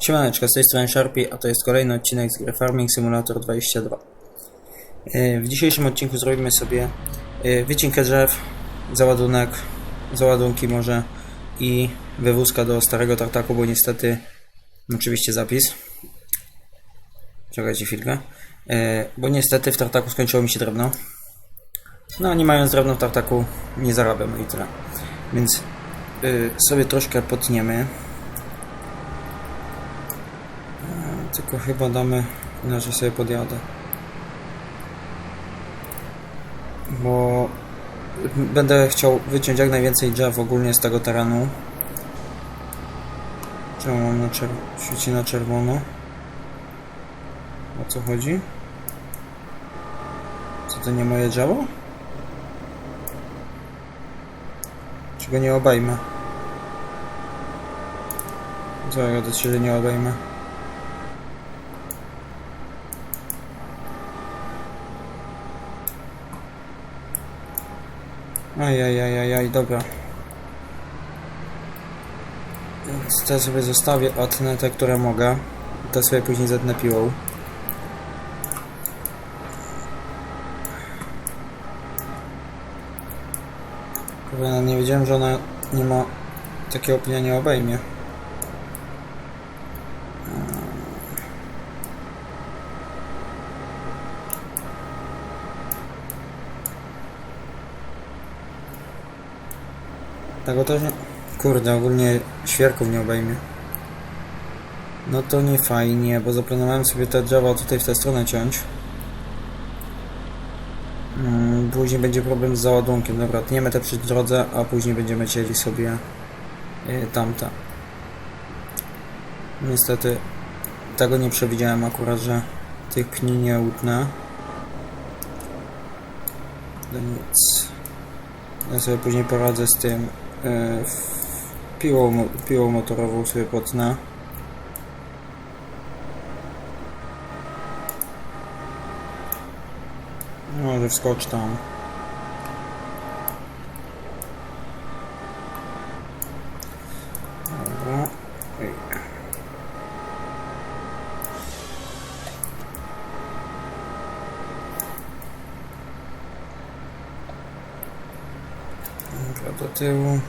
Siemaneczko, z tej strony Sharpie, a to jest kolejny odcinek z gry Farming Simulator 22. E, W dzisiejszym odcinku zrobimy sobie e, wycinkę drzew, załadunek, załadunki może i wywózka do starego tartaku, bo niestety oczywiście zapis. Czekajcie chwilkę. E, Bo niestety w tartaku skończyło mi się drewno. No, nie mając drewna w tartaku nie zarabiam i tyle. Więc sobie troszkę potniemy. Tylko chyba damy, inaczej sobie podjadę. Bo będę chciał wyciąć jak najwięcej drzew ogólnie z tego terenu. Czemu mam na czer- świeci na czerwono? O co chodzi? Co to nie moje drzewo? Czy go nie obejmę? Co ja do nie obejmę? Ajajajajaj, dobra. Więc te sobie zostawię, a tnę te, które mogę. Te sobie później zetnę piłą. Kurwa, nie wiedziałem, że ona nie ma takiego pnia nie obejmie. Tego też nie... Kurde, ogólnie świerków nie obejmie. No to nie fajnie, bo zaplanowałem sobie te drzewa tutaj w tę stronę ciąć. Mm, Później będzie problem z załadunkiem. Dobra, tniemy te przy drodze, a później będziemy cięli sobie y, tamte. Niestety tego nie przewidziałem akurat, że tych pni nie utnę. To nic. Ja sobie później poradzę z tym piłą, mo- piłą motorową sobie potnę. Może wskocz tam. Dobra. Ej. Dobra, do tyłu.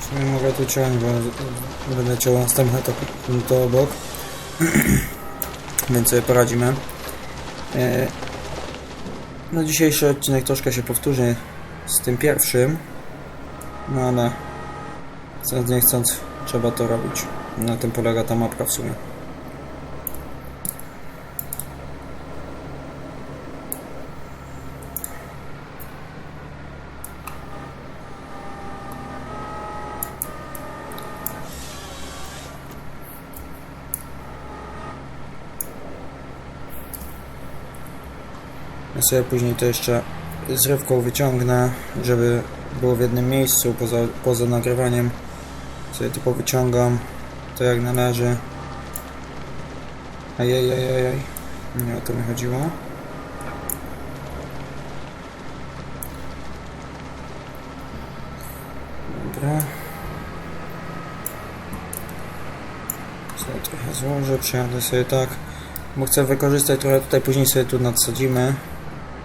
W mogę tu ciąć, bo będę ciął następne to, to obok. Więc sobie poradzimy. E, No dzisiejszy odcinek troszkę się powtórzy z tym pierwszym. No ale chcąc nie chcąc trzeba to robić. Na tym polega ta mapka w sumie. Ja sobie później to jeszcze zrywką wyciągnę, żeby było w jednym miejscu poza, poza nagrywaniem. Sobie to powyciągam, to jak należy. Ajajajajaj, nie o to mi chodziło. Dobra. Sobie trochę złożę, przyjadę sobie tak. Bo chcę wykorzystać trochę tutaj, później sobie tu nadsadzimy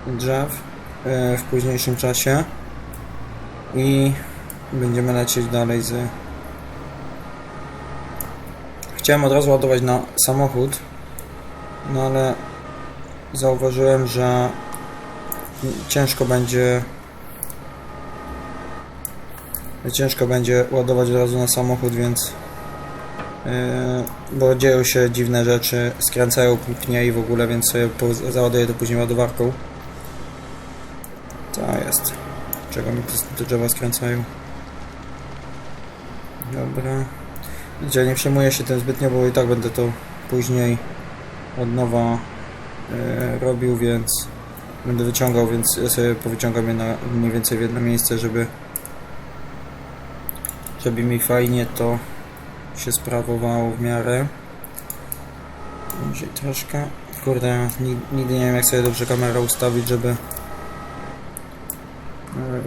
drzew e, w późniejszym czasie i będziemy lecieć dalej z chciałem od razu ładować na samochód no ale zauważyłem, że ciężko będzie ciężko będzie ładować od razu na samochód, więc Yy, bo dzieją się dziwne rzeczy, skręcają pnie i w ogóle, więc sobie załaduję to później ładowarką. To jest. Czego mi te- drzewa skręcają? Dobra. Gdzie nie przejmuję się tym zbytnio, bo i tak będę to później od nowa yy, robił, więc będę wyciągał, więc ja sobie powyciągam je na mniej więcej w jedno miejsce, żeby żeby mi fajnie to się sprawowało w miarę. Może troszkę. Kurde, ni- nigdy nie wiem jak sobie dobrze kamerę ustawić, żeby...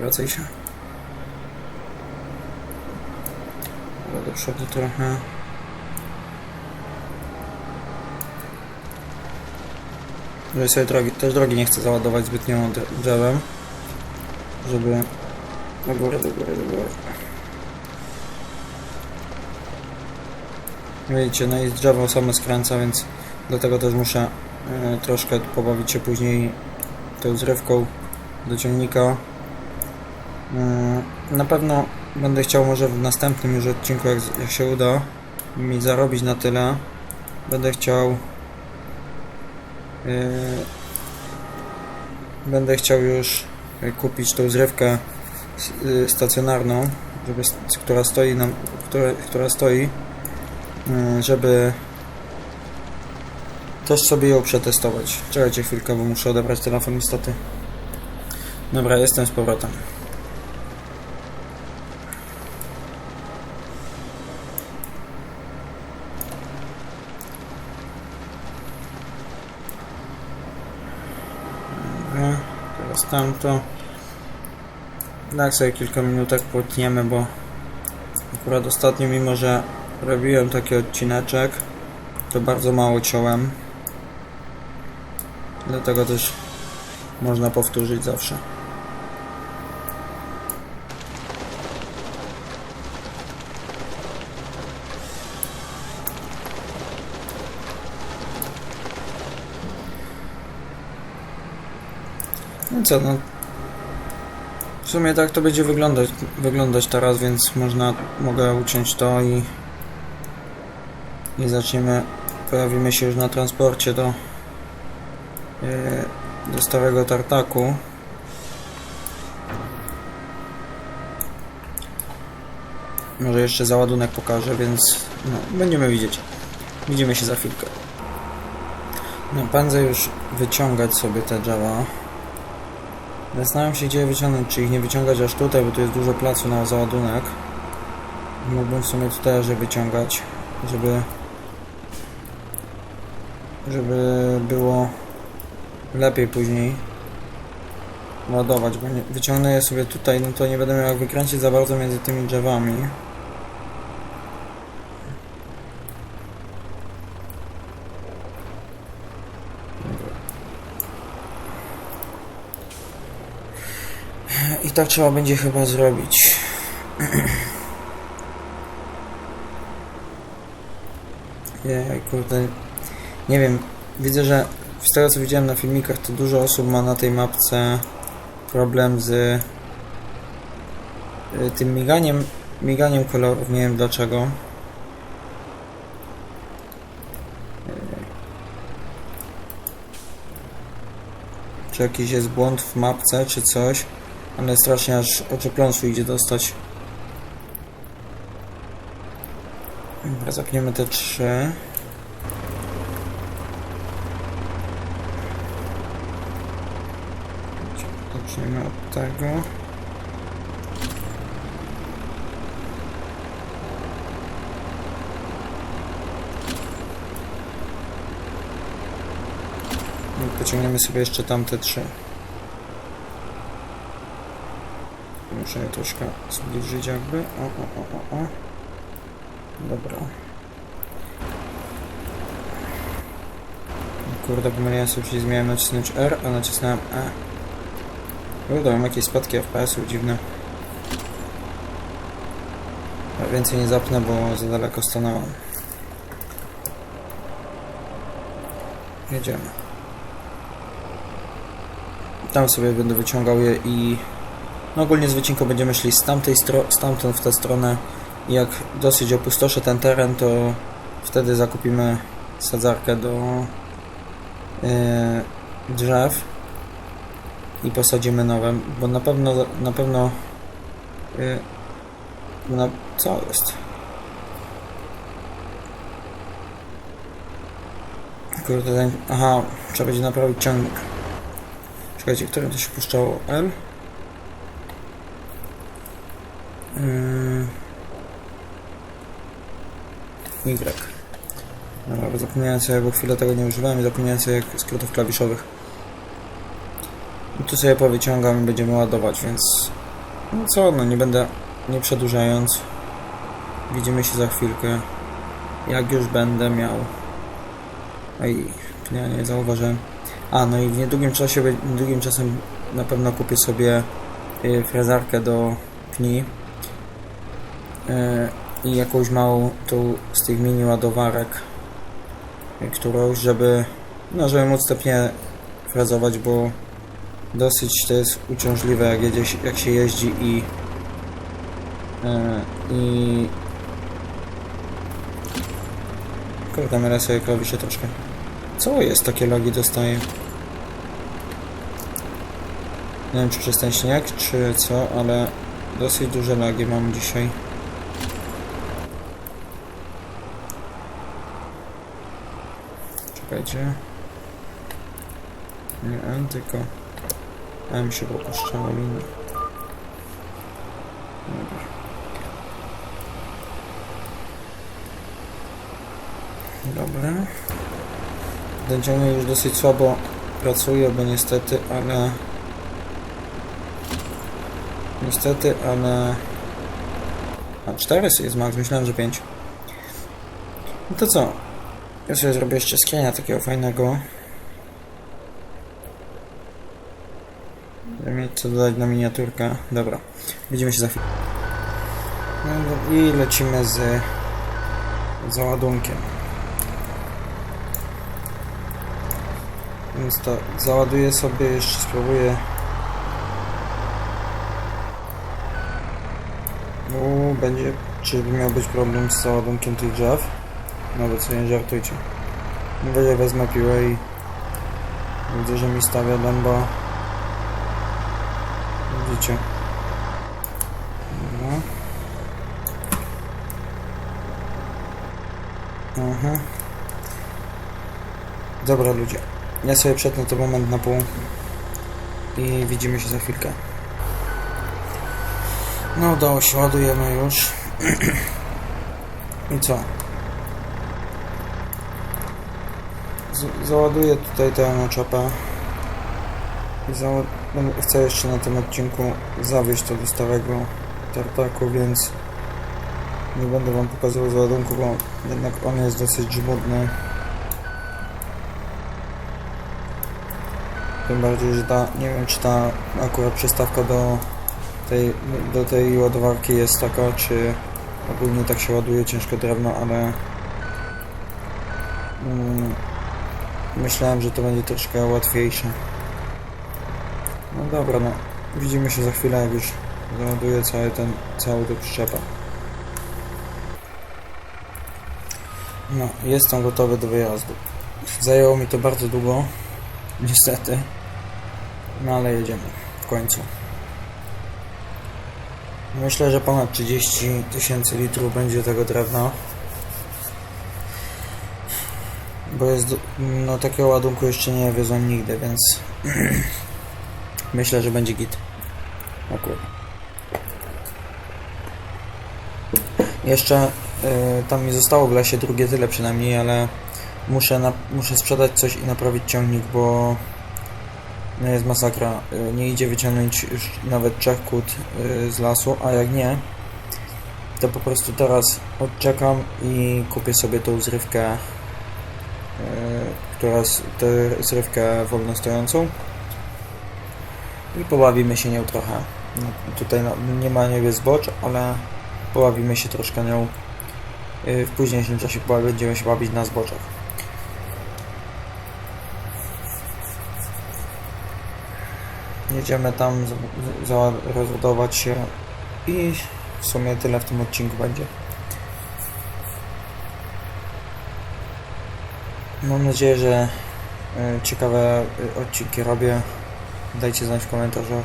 Wracaj się. Dobra, do przodu trochę. Żeby sobie drogi, też drogi nie chcę załadować zbytnio dr- drzewem. Żeby... Do góry, do góry, do góry. Widzicie, no i drzewo same skręca, więc dlatego też muszę e, troszkę pobawić się później tą zrywką do ciągnika. E, na pewno będę chciał może w następnym już odcinku, jak, jak się uda, mi zarobić na tyle. Będę chciał e, będę chciał już e, kupić tą zrywkę e, stacjonarną, żeby, która stoi która, która stoi Mm, żeby też sobie ją przetestować. Czekajcie chwilkę, bo muszę odebrać telefon niestety. Dobra, jestem z powrotem. Dobra, teraz tamto. Tak sobie kilka minutek potniemy, bo Akurat ostatnio, mimo że robiłem taki odcineczek, to bardzo mało ciąłem. Dlatego też można powtórzyć zawsze. No co, no w sumie tak to będzie wyglądać, wyglądać teraz, więc można, mogę uciąć to i, i zaczniemy, pojawimy się już na transporcie do, yy, do starego tartaku. Może jeszcze załadunek pokażę, więc no, będziemy widzieć. Widzimy się za chwilkę. No, pędzę już wyciągać sobie te drzewa. Zastanawiam się, gdzie je wyciągnąć, czy ich nie wyciągać aż tutaj, bo tu jest dużo placu na załadunek. Mógłbym w sumie tutaj je wyciągać, żeby żeby było lepiej później ładować, bo nie, wyciągnę je sobie tutaj, no to nie będę miał jak wykręcić za bardzo między tymi drzewami. I tak trzeba będzie chyba zrobić. Jej, kurde. Nie wiem, widzę, że z tego co widziałem na filmikach, to dużo osób ma na tej mapce problem z y, tym miganiem, miganiem kolorów. Nie wiem dlaczego. Czy jakiś jest błąd w mapce, czy coś. Ale strasznie aż oczopląsu idzie dostać. Dobra, zapniemy te trzy. Zaczniemy od tego. I pociągniemy sobie jeszcze tamte trzy. Muszę je troszkę zbliżyć jakby. O, o, o, o, o. Dobra. Kurde, pomyliłem sobie, czyli miałem nacisnąć R, a nacisnąłem E. Kurde, mam jakieś spadki FPS-ów dziwne. A Więcej nie zapnę, bo za daleko stanąłem. Jedziemy. Tam sobie będę wyciągał je i no ogólnie z wycinką będziemy szli z tamtej stamtąd w tę stronę. Jak dosyć opustoszę ten teren, to wtedy zakupimy sadzarkę do yy, drzew i posadzimy nowe, bo na pewno na pewno yy, na, co jest? Kurde, aha, trzeba będzie naprawić ciągnik. Czekajcie, którym to się puszczało? L? Yy... Y. Dobra, zapomniałem sobie, bo chwilę tego nie używałem i zapomniałem sobie jak skrótów klawiszowych. I tu sobie powyciągam i będziemy ładować, więc... No co, no nie będę, nie przedłużając. widzimy się za chwilkę. Jak już będę miał. Ej, nie, nie zauważyłem. A, no i w niedługim czasie, niedługim czasem na pewno kupię sobie y, frezarkę do pni. Y, I jakąś małą tą z tych mini ładowarek. y, Którąś, żeby, no, żeby móc te pnie frezować, bo dosyć to jest uciążliwe, jak, jedzie, jak się jeździ i e, i kurde, mylę sobie klawisze troszkę. Co jest? Takie lagi dostaję. Nie wiem, czy przez ten śnieg, czy co, ale dosyć duże lagi mam dzisiaj. Czekajcie. Nie N, tylko M się popuszczało linię. Dobra. Dobra. Ciągnik już dosyć słabo pracuje, bo niestety, ale... Niestety, ale... A 4 jest max, myślałem, że 5. No to co? Ja sobie zrobię jeszcze screena takiego fajnego. Żeby mieć co dodać na miniaturkę. Dobra, widzimy się za chwilę. No i lecimy z załadunkiem. Więc to załaduję sobie, jeszcze spróbuję. U, będzie, czy miał być problem z załadunkiem tych drzew? Nawet sobie nie żartujcie. Wyżej wezmę piłę i widzę, że mi stawia dęba. Widzicie. Dobra. Aha. Dobra ludzie. Ja sobie przetnę ten moment na pół i widzimy się za chwilkę. No udało się, ładujemy już. I co? Z załaduję tutaj tę zała- będę- chcę jeszcze na tym odcinku zawieźć to do starego tartaku, więc nie będę wam pokazywał załadunku, bo jednak on jest dosyć żmudny. Tym bardziej, że ta, nie wiem czy ta akurat przystawka do tej, do tej ładowarki jest taka, czy ogólnie tak się ładuje ciężko drewno, ale mm, myślałem, że to będzie troszkę łatwiejsze. No dobra, no widzimy się za chwilę, jak już załaduję cały ten, całą tę przyczepę. No, jestem gotowy do wyjazdu. Zajęło mi to bardzo długo, niestety. No ale jedziemy w końcu. Myślę, że ponad 30 tysięcy litrów będzie tego drewna. Bo jest, no takiego ładunku jeszcze nie wiozłem nigdy, więc myślę, że będzie git. Akurat. Jeszcze y, tam mi zostało w lesie drugie tyle przynajmniej, ale muszę, na, muszę sprzedać coś i naprawić ciągnik, bo no jest masakra. Y, Nie idzie wyciągnąć już nawet trzech kłód y, z lasu, a jak nie, to po prostu teraz odczekam i kupię sobie tą zrywkę, która jest tę zrywkę wolno stojącą i pobawimy się nią trochę. No, tutaj no, nie ma niebie zbocz, ale pobawimy się troszkę nią. Y, W późniejszym czasie będziemy się bawić na zboczach. Jedziemy tam rozładować się i w sumie tyle w tym odcinku będzie. Mam nadzieję, że y, ciekawe y, odcinki robię. Dajcie znać w komentarzach.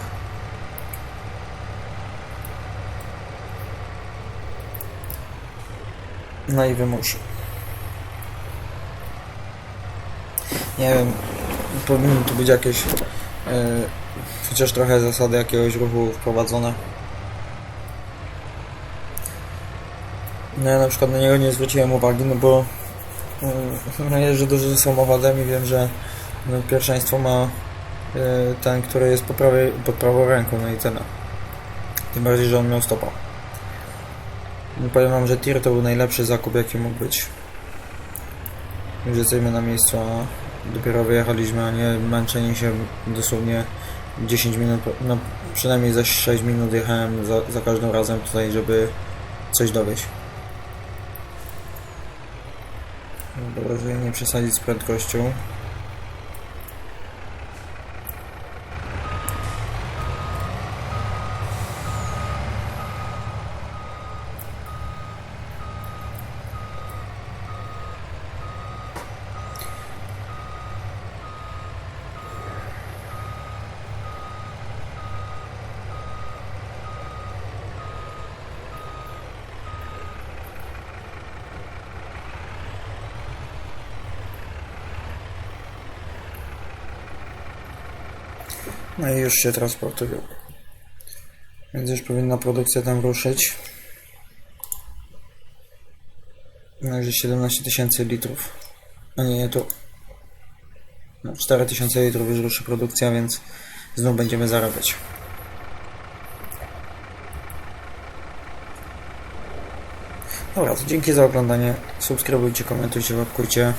No i wymusi. Nie wiem, powinny tu być jakieś yy, chociaż trochę zasady jakiegoś ruchu wprowadzone. No ja na przykład na niego nie zwróciłem uwagi, no bo jeżdżę dużym samochodem i wiem, że no, pierwszeństwo ma yy, ten, który jest po prawej, pod prawą ręką, no i tyle. Tym bardziej, że on miał stopa. No, Powiem wam, że tir to był najlepszy zakup jaki mógł być. Już jesteśmy na miejscu, a dopiero wyjechaliśmy, a nie męczenie się dosłownie 10 minut, no przynajmniej za 6 minut jechałem za, za każdym razem tutaj, żeby coś dowieść. Dobra, żeby nie przesadzić z prędkością. No i już się transportują. Więc już powinna produkcja tam ruszyć. No już 17 tysięcy litrów. A nie, nie tu. No, 4 tysiące litrów już ruszy produkcja, więc znów będziemy zarabiać. Dobra, to dzięki za oglądanie. Subskrybujcie, komentujcie, łapkujcie.